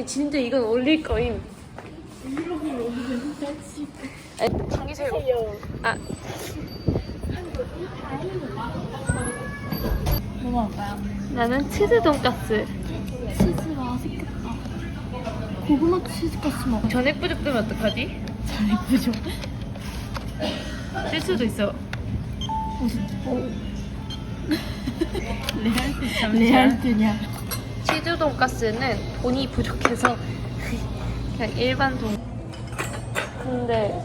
근데 진짜 이건 올릴 거임. 감기 제일 아 뭐 먹을까요? 나는 치즈 돈까스. 치즈 맛있겠다. 고구마 치즈가스 먹어. 전액 부족되면 어떡하지? 잘 예쁘죠? 뜰 수도 있어. 오, 진짜. 레알 레알트냐? 치즈 돈까스는 돈이 부족해서 그냥 일반 돈. 근데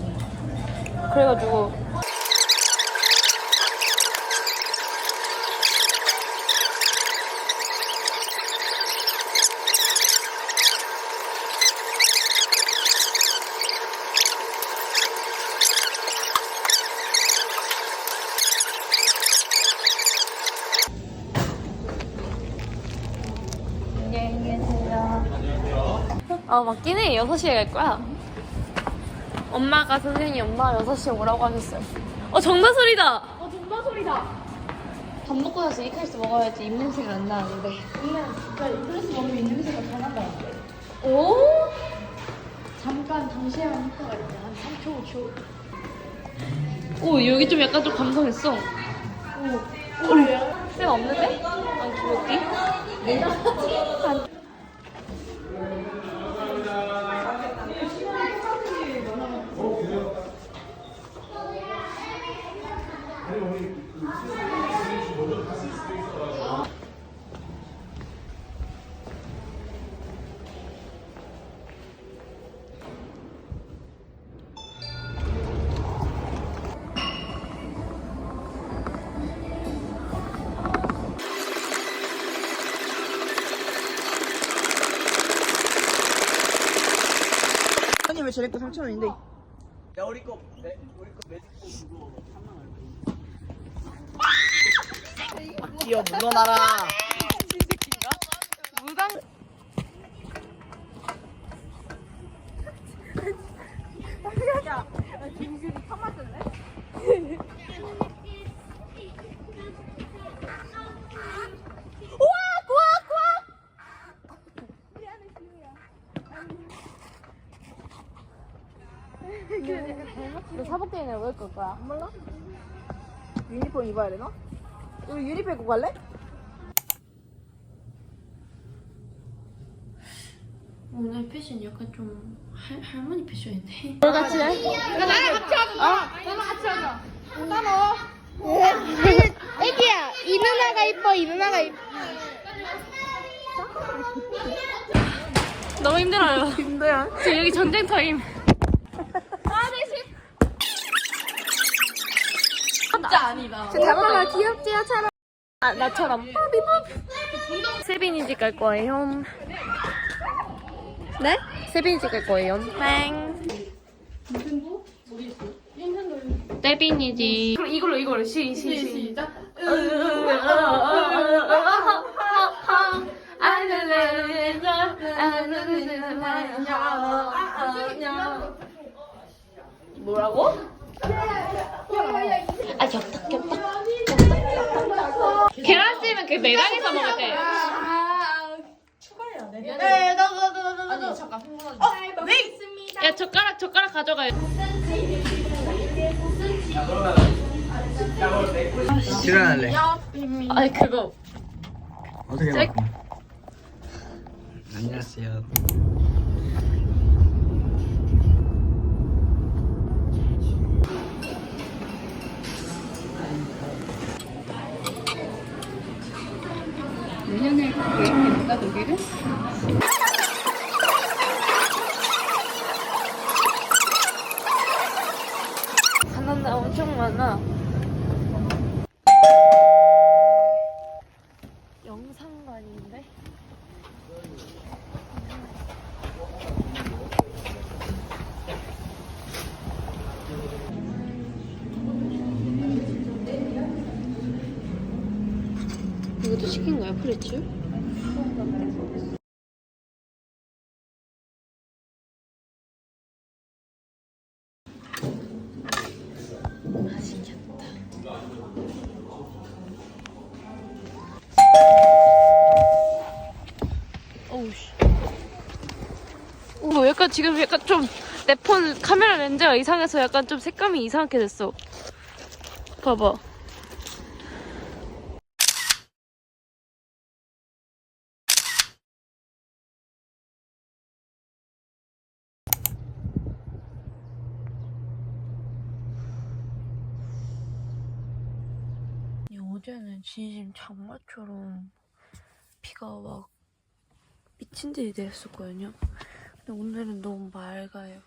그래가지고 아, 맞긴 해. 6시에 갈 거야. 엄마가, 선생님 엄마가 6시에 오라고 하셨어요. 어, 정다 소리다! 어, 정말 소리다. 밥 먹고 나서 이칼스 먹어야지 입냄새가 안 나는데. 그냥 진짜 이클래스 먹으면 입냄새가 더 난다. 오? 잠깐 잠시만 효과가 있대. 한 3초, 5초. 오, 여기 좀 약간 좀 감성했어. 오, 그래요? 쌤 없는데? 아, 기억이? 내가 아니 왜 제내 거 3천 원인데? 야 우리 거 매, 우리 거 매직고 그거 3만 얼마 뛰어 물러나라 무당. 너 사복대에는 왜걸 거야? 몰라? 유니폼 입어야 되나? 우리 유니폼 입고 갈래? 오늘 패션 약간 좀 할, 할머니 패션인데. 뭘 같이 해? 나랑 같이 하자. 어? 나랑 같이 하자. 나너. 애기야, 이 누나가 이뻐, 이 누나가 이뻐. 너무 힘들어요. 힘들어. 저 여기 전쟁 타임. 진짜 아니다. 엄마가 귀엽지요, 차라. 아, 나처럼. 세빈이 집 갈 거예요. 네? 세빈이 집 갈 거예요. 땡. 세빈이 집. 그럼 이걸로 이걸로 시, 시, 시. 시작. 뭐라고? 아 겹탁 겹탁 계란찜은 그 매장에서 먹을 때 네, 나도, 나도, 나도. 아니, 잠깐, 흥분하지 마. 야 젓가락 젓가락 가져가요. 실현할래. 아니 그거 어떻게 셀- 바꿔? 안녕하세요 내년에 여행이 있다 독일은? 가는 데 엄청 많아 영상관인데? 이것도 시킨 거야. 어우, 씨. 약간 지금 약간 좀 내 폰 카메라 렌즈가 이상해서 약간 좀 색감이 이상하게 됐어. 봐봐. 어제는 진심 장마처럼 비가 막 미친 듯이 내렸었거든요. 근데 오늘은 너무 맑아요.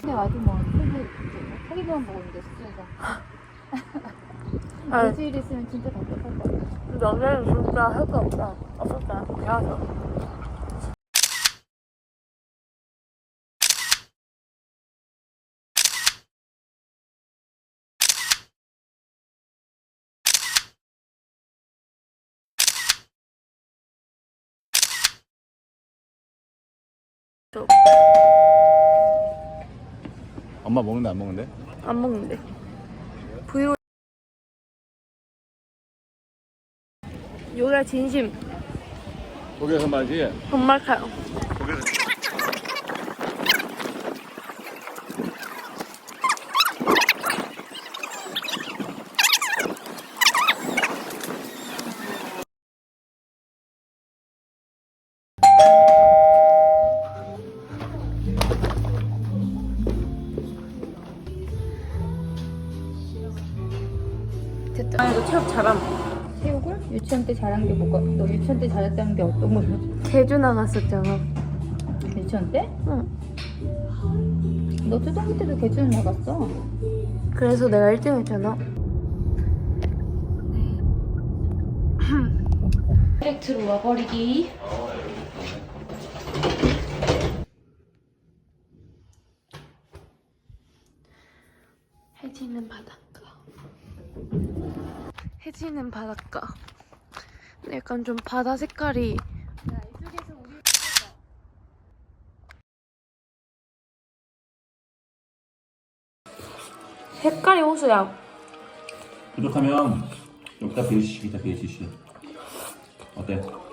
근데 아직 뭐 TV TV만 보고 있는데 숙제가. 아, 일주일 있으면 진짜 답답할 것 같아. 너네는 진짜 할 거 없다. 없었다. 미안해서. 엄마 먹는데 안 먹는데? 안 먹는데. 브이로 여기가 진심 거기서 말이지. 정말 커요. 체육 잘함. 체육을 유치원 때 잘한 게 뭐가? 너 유치원 때 잘했다는 게 어떤 거지? 제주 나갔었잖아. 유치원 때? 응. 너 초등학교 때도 개주는 나갔어. 그래서 내가 1등 했잖아. 다이렉트로 와버리기. 해지는 바닷 가. 해지는 바닷가. 근데 약간 좀 바다 색깔이 색깔이 호수야. 부족하면 여기다 베이시시. 어때?